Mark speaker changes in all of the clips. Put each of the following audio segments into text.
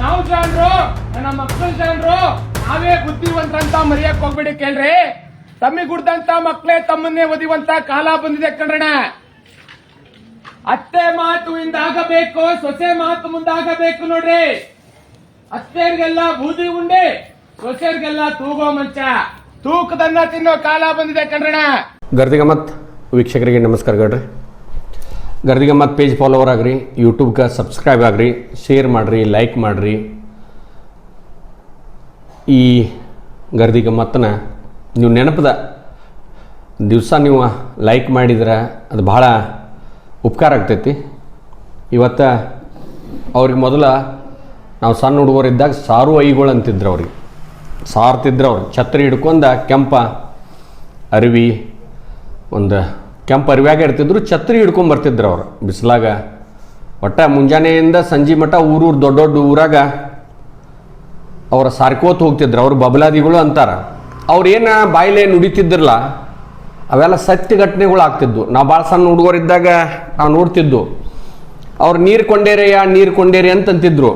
Speaker 1: ನಾವು ಜನರು ನಮ್ಮ ಮಕ್ಕಳು ಜನರು, ನಾವೇ ಬುದ್ಧಿವಂತಂತ ಮರೆಯಕ್ ಹೋಗ್ಬಿಡಿ ಕೇಳ್ರಿ. ತಮ್ಮಿ ಗುಡ್ದಂತ ಮಕ್ಳೇ ತಮ್ಮನ್ನೇ ಒದಿವಂತ ಕಾಲ ಬಂದಿದೆ ಕಣ್ರಣ ಅತ್ತೆ ಮಾತು ಇಂದಾಗಬೇಕು, ಸೊಸೆ ಮಾತು ಮುಂದಾಗಬೇಕು ನೋಡ್ರಿ. ಅತ್ತೆಯರಿಗೆಲ್ಲ ಬೂದಿ ಉಂಡೆ ಸೊಸೆಯರಿಗೆಲ್ಲ ತೂಗೋ ಮಂಚ. ತೂಕದನ್ನ ತಿನ್ನೋ ಕಾಲ ಬಂದಿದೆ ಕಣ್ರಣ
Speaker 2: ಗರ್ದಿಗಮ್ಮತ್ ವೀಕ್ಷಕರಿಗೆ ನಮಸ್ಕಾರ ಗಡ್ರಿ ಗರ್ದಿಗಮ್ಮತ್ ಪೇಜ್ ಫಾಲೋವರ್ ಆಗ್ರಿ ಯೂಟ್ಯೂಬ್ಗೆ ಸಬ್ಸ್ಕ್ರೈಬ್ ಆಗ್ರಿ ಶೇರ್ ಮಾಡಿರಿ ಲೈಕ್ ಮಾಡಿರಿ. ಈ ಗರ್ದಿಗಮ್ಮತ್ತನ ನೀವು ನೆನಪದ ದಿವಸ ನೀವು ಲೈಕ್ ಮಾಡಿದ್ರೆ ಅದು ಭಾಳ ಉಪಕಾರ ಆಗ್ತೈತಿ. ಇವತ್ತು ಅವ್ರಿಗೆ ಮೊದಲ ನಾವು ಸಣ್ಣ ಹುಡುಗರಿದ್ದಾಗ ಸಾರು ಐಗಳು ಅಂತಿದ್ರು ಅವ್ರಿಗೆ. ಸಾರ್ತಿದ್ರು ಅವ್ರು. ಛತ್ರಿ ಹಿಡ್ಕೊಂಡ ಕೆಂಪ ಅರಿವಿ ಒಂದು ಕೆಂಪು ಅರಿವ್ಯಾಗ ಇರ್ತಿದ್ರು ಛತ್ರಿ ಹಿಡ್ಕೊಂಡ್ ಬರ್ತಿದ್ರು ಅವ್ರು. ಬಿಸಿಲಾಗ. ಒಟ್ಟ ಮುಂಜಾನೆಯಿಂದ ಸಂಜೆ ಮಠ ಊರೂರು ದೊಡ್ಡ ದೊಡ್ಡ ಊರಾಗ ಅವರ ಸಾರ್ಕೋತ್ ಹೋಗ್ತಿದ್ರು, ಅವ್ರು ಬಬಲಾದಿಗಳು ಅಂತಾರ. ಅವ್ರು ಏನು ಬಾಯಿಲೆ ನುಡಿತಿದ್ರಲ್ಲ, ಅವೆಲ್ಲ ಸತ್ಯ ಘಟನೆಗಳು ಆಗ್ತಿದ್ವು. ನಾವು ಭಾಳ ಸಣ್ಣ ಹುಡುಗರಿದ್ದಾಗ ನಾವು ನೋಡ್ತಿದ್ದು ಅವ್ರು ನೀರು ಕೊಂಡೇರೆಯ, ನೀರು ಕೊಂಡೇರಿ ಅಂತಂತಿದ್ರು.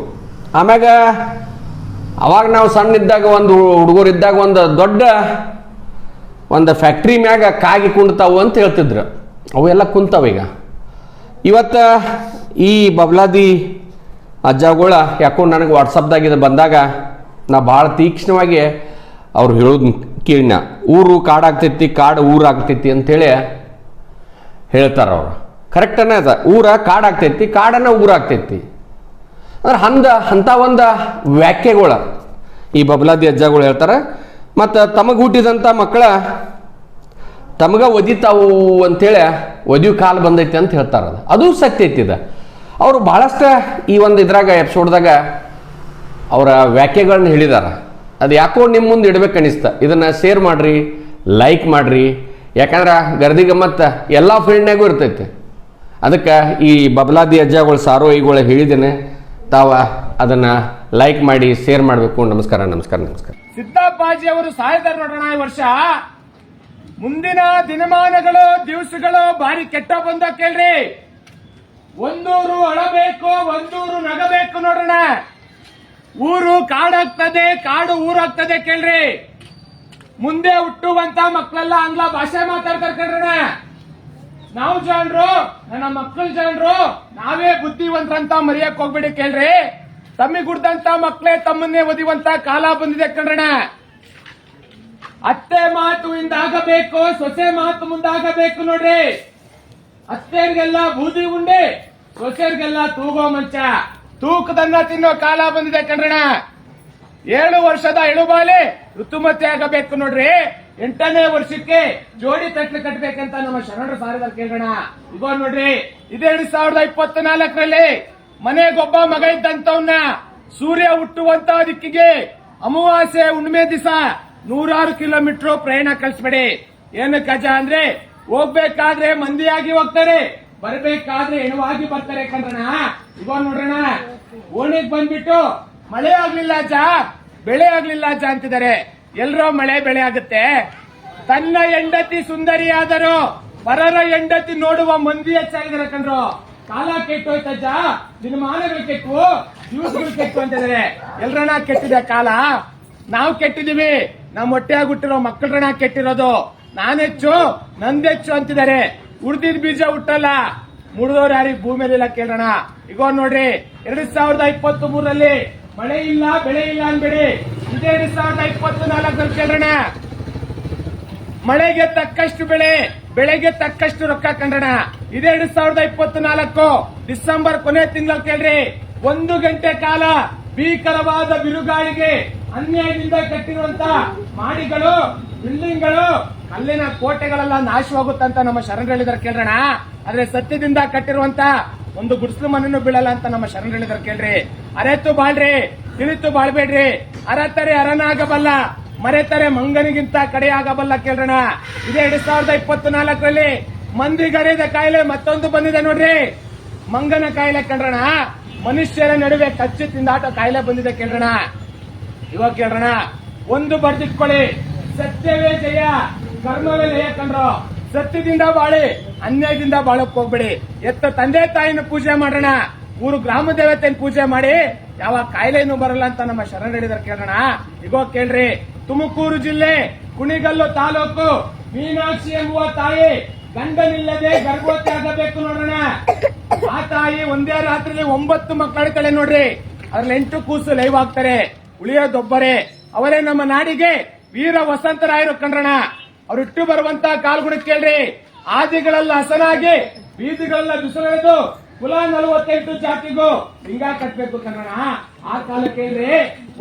Speaker 2: ಆಮ್ಯಾಗ ಅವಾಗ ನಾವು ಸಣ್ಣ ಇದ್ದಾಗ ಒಂದು ಹುಡುಗರಿದ್ದಾಗ ಒಂದು ದೊಡ್ಡ ಒಂದು ಫ್ಯಾಕ್ಟ್ರಿ ಮ್ಯಾಗ ಕಾಗಿ ಕುಂಡ್ತಾವು ಅಂತ ಹೇಳ್ತಿದ್ರು. ಅವೆಲ್ಲ ಕುಂತಾವ ಈಗ. ಇವತ್ತು ಈ ಬಬ್ಲಾದಿ ಅಜ್ಜಗಳ ಯಾಕೋ ನನಗೆ ವಾಟ್ಸಪ್ದಾಗ ಇದು ಬಂದಾಗ ನಾ ಭಾಳ ತೀಕ್ಷ್ಣವಾಗಿ ಅವ್ರು ಹೇಳೋದು ಕೇಳಿನ. ಊರು ಕಾಡಾಗ್ತೈತಿ ಕಾಡು ಊರಾಗ್ತೈತಿ ಅಂಥೇಳಿ ಹೇಳ್ತಾರೆ ಅವರು. ಕರೆಕ್ಟನೇ ಅದ. ಊರ ಕಾಡಾಗ್ತೈತಿ ಕಾಡನ್ನು ಊರಾಗ್ತೈತಿ ಅಂದ್ರೆ ಹಂದ, ಅಂಥ ಒಂದು ವ್ಯಾಖ್ಯೆಗಳು ಈ ಬಬ್ಲಾದಿ ಅಜ್ಜಗಳು ಹೇಳ್ತಾರೆ. ಮತ್ತು ತಮಗೆ ಹುಟ್ಟಿದಂಥ ಮಕ್ಕಳ ತಮಗ ಒದಿತಾವು ಅಂತೇಳಿ ಒದಿಯು ಕಾಲು ಬಂದೈತಿ ಅಂತ ಹೇಳ್ತಾರೆ ಅದು. ಸತ್ಯ ಐತಿ ಇದು. ಅವರು ಭಾಳಷ್ಟು ಈ ಒಂದು ಇದ್ರಾಗ ಎಪಿಸೋಡ್ದಾಗ ಅವರ ವ್ಯಾಖ್ಯೆಗಳನ್ನ ಹೇಳಿದಾರ. ಅದು ಯಾಕೋ ನಿಮ್ಮ ಮುಂದೆ ಇಡ್ಬೇಕು ಅನಿಸ್ತ ಇದನ್ನು ಶೇರ್ ಮಾಡಿರಿ ಲೈಕ್ ಮಾಡಿರಿ. ಯಾಕಂದ್ರೆ ಗರ್ದಿಗೆ ಮತ್ತು ಎಲ್ಲ ಫೀಲ್ಡ್ನಾಗೂ ಇರ್ತೈತಿ. ಅದಕ್ಕೆ ಈ ಬಬಲಾದಿ ಅಜ್ಜಗಳು, ಸಾರೋ ಈಗಳು ಹೇಳಿದ್ದೇನೆ. ತಾವ ಅದನ್ನು ಲೈಕ್ ಮಾಡಿ ಶೇರ್ ಮಾಡಬೇಕು. ನಮಸ್ಕಾರ ನಮಸ್ಕಾರ ನಮಸ್ಕಾರ.
Speaker 1: ಸಿದ್ದಪ್ಪಾಜಿ ಅವರು ಸಾಯ್ದಾರ ನೋಡೋಣ ಈ ವರ್ಷ. ಮುಂದಿನ ದಿನಮಾನಗಳು, ದಿವಸಗಳು ಬಾರಿ ಕೆಟ್ಟ ಬಂದ ಕೇಳ್ರಿ. ಒಂದೂರು ಅಳಬೇಕು, ಒಂದೂರು ನಗಬೇಕು ನೋಡೋಣ. ಊರು ಕಾಡಾಗ್ತದೆ, ಕಾಡು ಊರಾಗ್ತದೆ ಕೇಳ್ರಿ. ಮುಂದೆ ಹುಟ್ಟುವಂತ ಮಕ್ಕಳೆಲ್ಲ ಆಂಗ್ಲ ಭಾಷೆ ಮಾತಾಡ್ತಾರೆ ಕೇಳ್ರಣ ನಾವು ಜನರು ನನ್ನ ಮಕ್ಕಳು ಜನರು ನಾವೇ ಬುದ್ಧಿವಂತರಂತ ಮರೆಯಕ್ ಹೋಗ್ಬೇಡಿ ಕೇಳ್ರಿ. ತಮ್ಮಿಗ್ ಮಕ್ಕಳೇ ತಮ್ಮನ್ನೇ ಒದಿವಂತ ಕಾಲ ಬಂದಿದೆ ಕಣ್ರಣ ಅತ್ತೆ ಮಾತು ಇಂದಾಗಬೇಕು, ಸೊಸೆ ಮಾತು ಮುಂದಾಗಬೇಕು ನೋಡ್ರಿ. ಅತ್ತೆಯರಿಗೆಲ್ಲ ಬೂದಿ ಉಂಡೆ ಸೊಸೆಯರಿಗೆಲ್ಲ ತೂಗೋ ಮಂಚ. ತೂಕದನ್ನ ತಿನ್ನೋ ಕಾಲ ಬಂದಿದೆ ಕಣ್ರಣ ಏಳು ವರ್ಷದ ಎಳುಬಾಲೆ ಋತುಮತಿ ಆಗಬೇಕು ನೋಡ್ರಿ. ಎಂಟನೇ ವರ್ಷಕ್ಕೆ ಜೋಡಿ ತಟ್ಲು ಕಟ್ಟಬೇಕಂತ ನಮ್ಮ ಶರಣರು ಸಾರಿದ ಕೇಳೋಣ ಇಗೋ ನೋಡ್ರಿ ಇದೇ ಎರಡ್ ಸಾವಿರದ ಇಪ್ಪತ್ತ ನಾಲ್ಕರಲ್ಲಿ ಮನೆಗೊಬ್ಬ ಮಗ ಇದ್ದಂತವನ್ನ ಸೂರ್ಯ ಹುಟ್ಟುವಂತ ದಿಕ್ಕಿಗೆ ಅಮಾವಾಸ್ಯೆ ಹುಣ್ಣಿಮೆ ದಿವಸ ನೂರಾರು ಕಿಲೋಮೀಟರ್ ಪ್ರಯಾಣ ಕಳಿಸ್ಬೇಡಿ. ಏನು ಗಜ ಅಂದ್ರೆ ಹೋಗ್ಬೇಕಾದ್ರೆ ಮಂದಿಯಾಗಿ ಹೋಗ್ತಾರೆ, ಬರಬೇಕಾದ್ರೆ ಹೆಣವಾಗಿ ಬರ್ತಾರೆ ಕಣ್ರಣ ಇವಾಗ ನೋಡ್ರಣ ಓಣಿಗೆ ಬಂದ್ಬಿಟ್ಟು ಮಳೆ ಆಗ್ಲಿಲ್ಲ ಅಜ್ಜ, ಬೆಳೆ ಆಗ್ಲಿಲ್ಲ ಅಜ್ಜ ಅಂತಿದ್ದಾರೆ. ಎಲ್ರೋ ಮಳೆ ಬೆಳೆ ಆಗುತ್ತೆ. ತನ್ನ ಹೆಂಡತಿ ಸುಂದರಿಯಾದರೂ, ಪರರ ಹೆಂಡತಿ ನೋಡುವ ಮಂದಿ ಹೆಚ್ಚಾಗಿದ್ದಾರೆ ಕಣ್ರು. ಕಾಲ ಕೆಟ್ಟೋಯ್ತಜ್ಜ ದಿನಮಾನಗಳು ಕೆಟ್ಟು ದಿವಸಗಳು ಕೆಟ್ಟು ಅಂತಿದ್ದಾರೆ ಎಲ್ರಣ ಕೆಟ್ಟಿದೆ ಕಾಲ? ನಾವು ಕೆಟ್ಟಿದೀವಿ ನಮ್ಮ ಹೊಟ್ಟೆಯಾಗಿ ಹುಟ್ಟಿರೋ ಮಕ್ಕಳರಣ ಕೆಟ್ಟಿರೋದು ನಾನೆಚ್ಚು ನಂದೆಚ್ಚು ಅಂತಿದ್ದಾರೆ ಉಳ್ದಿದ್ ಬೀಜ ಹುಟ್ಟಲ್ಲ. ಮುರಿದವ್ರು ಯಾರಿಗೆ ಭೂಮಿಯಲ್ಲಿಲ್ಲ ಕೇಳೋಣ ಈಗ ನೋಡ್ರಿ, ಎರಡ್ ಸಾವಿರದ ಇಪ್ಪತ್ತ್ ಮೂರಲ್ಲಿ ಮಳೆ ಇಲ್ಲ, ಬೆಳೆ ಇಲ್ಲ ಅನ್ಬೇಡಿ ಇದೇ ಎರಡ್ ಸಾವಿರದ ಇಪ್ಪತ್ತು ನಾಲ್ಕರಲ್ಲಿ ಕೇಳೋಣ ಮಳೆಗೆ ತಕ್ಕಷ್ಟು ಬೆಳೆ, ಬೆಳೆಗೆ ತಕ್ಕಷ್ಟು ರೊಕ್ಕ ಕಂಡಣ ಇದೇ ಎರಡ್ ಸಾವಿರದ ಇಪ್ಪತ್ತು ನಾಲ್ಕು ಡಿಸೆಂಬರ್ ಕೊನೆ ತಿಂಗಳು ಕೇಳ್ರಿ, ಒಂದು ಗಂಟೆ ಕಾಲ ಭೀಕರವಾದ ಬಿರುಗಾಳಿಗೆ ಅನ್ಯಾಯದಿಂದ ಕಟ್ಟಿರುವಂತ ಮಾಡಿಗಳು, ಬಿಲ್ಡಿಂಗ್ಗಳು ಅಲ್ಲಿನ ಕೋಟೆಗಳೆಲ್ಲ ನಾಶವಾಗುತ್ತಂತ ನಮ್ಮ ಶರಣರು ಹೇಳಿದಾರೆ ಕೇಳ್ರಣ ಆದ್ರೆ ಸತ್ಯದಿಂದ ಕಟ್ಟಿರುವಂತ ಒಂದು ಗುಡಿಸಲು ಮನೆಯನ್ನು ಬೀಳಲ್ಲ ಅಂತ ನಮ್ಮ ಶರಣರು ಹೇಳಿದಾರೆ ಕೇಳ್ರಿ. ಅರೆತು ಬಾಳ್ರಿ ತಿಳಿತು ಬಾಳ್ಬೇಡ್ರಿ. ಅರತರೆ ಅರನಾಗಬಲ್ಲ, ಮರೆತರೆ ಮಂಗನಿಗಿಂತ ಕಡೆಯಾಗಬಲ್ಲ ಕೇಳ್ರಣ ಇದೇ ಎರಡ್ ಸಾವಿರದ ಇಪ್ಪತ್ತು ಮಂದಿ ಗರಿದ ಕಾಯಿಲೆ ಮತ್ತೊಂದು ಬಂದಿದೆ ನೋಡ್ರಿ. ಮಂಗನ ಕಾಯಿಲೆ ಕಂಡ್ರಣ ಮನುಷ್ಯರ ನಡುವೆ ಕಚ್ಚು ತಿಂದಾಟ ಕಾಯಿಲೆ ಬಂದಿದೆ ಕೇಳೋಣ ಇವಾಗ ಕೇಳೋಣ ಒಂದು ಬರ್ದಿಟ್ಕೊಳ್ಳಿ. ಸತ್ಯವೇ ಜಯ, ಕರ್ಮವೇ ಲಯ ಕಂಡ್ರು ಸತ್ಯದಿಂದ ಬಾಳಿ, ಅನ್ಯಾಯದಿಂದ ಬಾಳಕ್ ಹೋಗ್ಬೇಡಿ. ಎತ್ತ ತಂದೆ ತಾಯಿನ ಪೂಜೆ ಮಾಡೋಣ ಊರು ಗ್ರಾಮ ದೇವತೆಯನ್ನು ಪೂಜೆ ಮಾಡಿ, ಯಾವ ಕಾಯಿಲೆನೂ ಬರಲ್ಲ ಅಂತ ನಮ್ಮ ಶರಣ ಹೇಳಿದಾರೆ ಕೇಳೋಣ ಇವಾಗ ಕೇಳ್ರಿ, ತುಮಕೂರು ಜಿಲ್ಲೆ, ಕುಣಿಗಲ್ಲು ತಾಲೂಕು ಮೀನಾಕ್ಷಿ ಎಂಬುವ ತಾಯಿ ಗಂಡನಿಲ್ಲದೆ ಗರ್ಭವತಿ ಆಗಬೇಕು ನೋಡೋಣ. ಆ ತಾಯಿ ಒಂದೇ ರಾತ್ರಿ ಒಂಬತ್ತು ಮಕ್ಕಳಿದ್ದಾಳೆ ನೋಡ್ರಿ. ಅದ್ರಲ್ಲಿ ಎಂಟು ಕೂಸು ಲೈವ್ ಆಗ್ತಾರೆ. ಉಳಿಯೋದೊಬ್ಬರೇ ಅವರೇ ನಮ್ಮ ನಾಡಿಗೆ ವೀರ ವಸಂತರಾಯರು ಕಂಡ್ರಣ. ಅವ್ರು ಇಟ್ಟು ಬರುವಂತ ಕಾಲ್ಗುಣ ಕೇಳ್ರಿ. ಆದಿಗಳೆಲ್ಲ ಹಸನಾಗಿ ಬೀದಿಗಳೆಲ್ಲ ಬಿಸಿಲೆಳೆದು ಕುಲ ನಲವತ್ತೆಂಟು ಜಾತಿಗೂ ಹಿಂಗ ಕಟ್ಟಬೇಕು ಕನ್ನಡ ಆ ಕಾಲ ಕೇಳ್ರಿ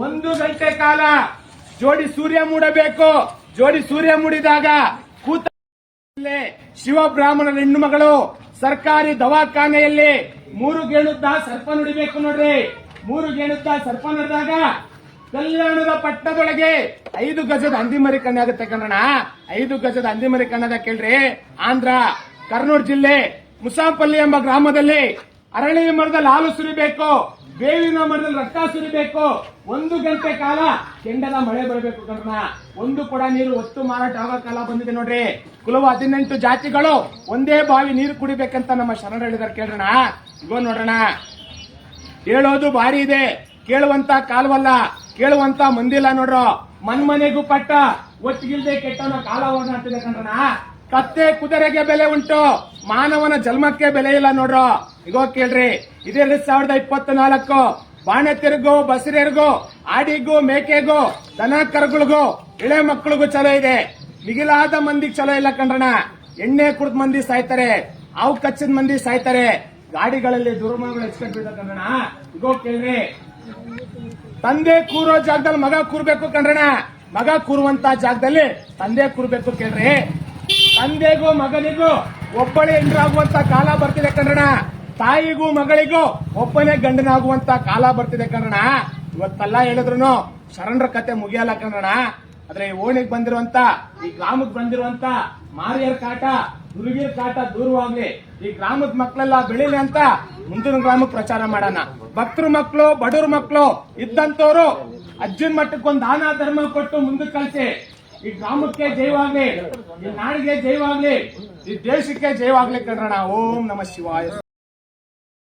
Speaker 1: ಒಂದು ಗಂಟೆ ಕಾಲ ಜೋಡಿ ಸೂರ್ಯ ಮೂಡಬೇಕು. ಜೋಡಿ ಸೂರ್ಯ ಮೂಡಿದಾಗ ಕೂತ ಶಿವಬ್ರಾಹ್ಮಣರ ಶಿವ ಬ್ರಾಹ್ಮಣರ ಹೆಣ್ಣು ಮಗಳು ಸರ್ಕಾರಿ ದವಾಖಾನೆಯಲ್ಲಿ ಮೂರು ಗೇಣುದ್ದ ಸರ್ಪ ನುಡಿಬೇಕು ನೋಡ್ರಿ. ಮೂರು ಗೇಣುದ್ದ ಸರ್ಪ ನುಡಿದಾಗ ಕಲ್ಯಾಣದ ಪಟ್ಟದೊಳಗೆ ಐದು ಗಜದ ಹಂದಿಮರಿ ಕಣ್ಣಾಗುತ್ತೆ ಕಣ್ಣ ಐದು ಗಜದ ಹಂದಿಮರಿ ಕಣ್ಣದ ಕೇಳ್ರಿ. ಆಂಧ್ರ, ಕರ್ನೂಲ್ ಜಿಲ್ಲೆ ಮುಸಾಂಪಲ್ಲಿ ಎಂಬ ಗ್ರಾಮದಲ್ಲಿ ಅರಳಿ ಮರದಲ್ಲಿ ಹಾಲು ಸುರಿಬೇಕು. ಬೇವಿನ ಮರದಲ್ಲಿ ರಕ್ತ ಸುರಿಬೇಕು. ಒಂದು ಗಂಟೆ ಕಾಲ ಕೆಂಡದ ಮಳೆ ಬರಬೇಕು ಕರ್ಣ ಒಂದು ಕೂಡ ನೀರು ಒತ್ತು ಮಾರಾಟ ಆಗೋ ಕಾಲ ಬಂದಿದೆ ನೋಡ್ರಿ. ಕುಲವು ಹದಿನೆಂಟು ಜಾತಿಗಳು ಒಂದೇ ಬಾವಿ ನೀರು ಕುಡಿಬೇಕಂತ ನಮ್ಮ ಶರಣ ಹೇಳಿದಾರೆ ಕೇಳೋಣ ಇಗೋ ನೋಡೋಣ ಹೇಳೋದು ಭಾರಿ ಇದೆ. ಕೇಳುವಂತ ಕಾಲವಲ್ಲ. ಕೇಳುವಂತ ಮಂದಿಲ್ಲ ನೋಡ್ರೋ. ಮನ್ಮನೆಗೂ ಪಟ್ಟ ಒತ್ತಿಗಿಲ್ದೆ ಕೆಟ್ಟವನ ಕಾಲ ಅಂತಿದೆ ಕಣ್ರಣ ಕತ್ತೆ ಕುದುರೆಗೆ ಬೆಲೆ ಉಂಟು. ಮಾನವನ ಜನ್ಮಕ್ಕೆ ಬೆಲೆ ಇಲ್ಲ ನೋಡ್ರು. ಇಗೋ ಕೇಳ್ರಿ, ಇದೇ ಎರಡ್ ಸಾವಿರದ ಇಪ್ಪತ್ತ ನಾಲ್ಕು ಬಾಣೆತಿರಿಗೂ ಬಸರಿಗೂ ಆಡಿಗೂ, ಮೇಕೆಗೂ ದನ ಕರುಗಳಿಗೂ ಇಳೆ ಮಕ್ಕಳಿಗೂ ಚಲೋ ಇದೆ. ಮಿಗಿಲಾದ ಮಂದಿಗೆ ಚಲೋ ಇಲ್ಲ ಕಂಡ್ರಣ ಎಣ್ಣೆ ಕುಡಿದ ಮಂದಿ ಸಾಯ್ತಾರೆ, ಹಾವು ಕಚ್ಚಿದ ಮಂದಿ ಸಾಯ್ತಾರೆ. ಗಾಡಿಗಳಲ್ಲಿ ದುರ್ಮಗಳು ಹೆಚ್ಕೊಂಡ್ಬಿಡ ಕಣ್ರಣ ಇಗೋ ಕೇಳ್ರಿ. ತಂದೆ ಕೂರೋ ಜಾಗದಲ್ಲಿ ಮಗ ಕೂರ್ಬೇಕು ಕಂಡ್ರಣ ಮಗ ಕೂರುವಂತ ಜಾಗದಲ್ಲಿ ತಂದೆ ಕೂರ್ಬೇಕು ಕೇಳ್ರಿ. ತಂದೆಗೂ ಮಗನಿಗೂ ಒಬ್ಬಳೆ ಹೆಂಡ್ರಾಗುವಂತ ಕಾಲ ಬರ್ತಿದೆ ಕಣ್ರಣ ತಾಯಿಗೂ ಮಗಳಿಗೂ ಒಬ್ಬನೇ ಗಂಡನಾಗುವಂತ ಕಾಲ ಬರ್ತಿದೆ ಕಣ್ಣ ಇವತ್ತೆಲ್ಲ ಹೇಳಿದ್ರು ಶರಣರ ಕತೆ ಮುಗಿಯಲ್ಲ ಕಣ್ಣ ಆದ್ರೆ ಈ ಓಣಿಗೆ ಬಂದಿರುವಂತ, ಈ ಗ್ರಾಮಕ್ಕೆ ಬಂದಿರುವಂತ ಮಾರಿಯರ್ ಕಾಟ ದುರ್ಗಿಯರ್ ಕಾಟ ದೂರವಾಗ್ಲಿ ಈ ಗ್ರಾಮದ ಮಕ್ಕಳೆಲ್ಲ ಬೆಳಿಲಿ ಅಂತ ಮುಂದಿನ ಗ್ರಾಮಕ್ಕೆ ಪ್ರಚಾರ ಮಾಡೋಣ. ಭಕ್ತರು ಮಕ್ಕಳು ಬಡವ್ರ ಮಕ್ಕಳು ಇದ್ದಂತವ್ರು ಅಜ್ಜನ ಮಟ್ಟಕ್ಕೆ ಒಂದು ದಾನ ಧರ್ಮ ಕೊಟ್ಟು ಮುಂದಕ್ಕೆ ಕಳಿಸಿ. ಈ ಗ್ರಾಮಕ್ಕೆ ಜೈವಾಗ್ಲಿ ಈ ನಾಡಿಗೆ ಜೈವಾಗ್ಲಿ ಈ ದೇಶಕ್ಕೆ ಜೈವಾಗ್ಲಿ ಕಣ್ರಣ ಓಂ ನಮ ಶಿವಾಯ.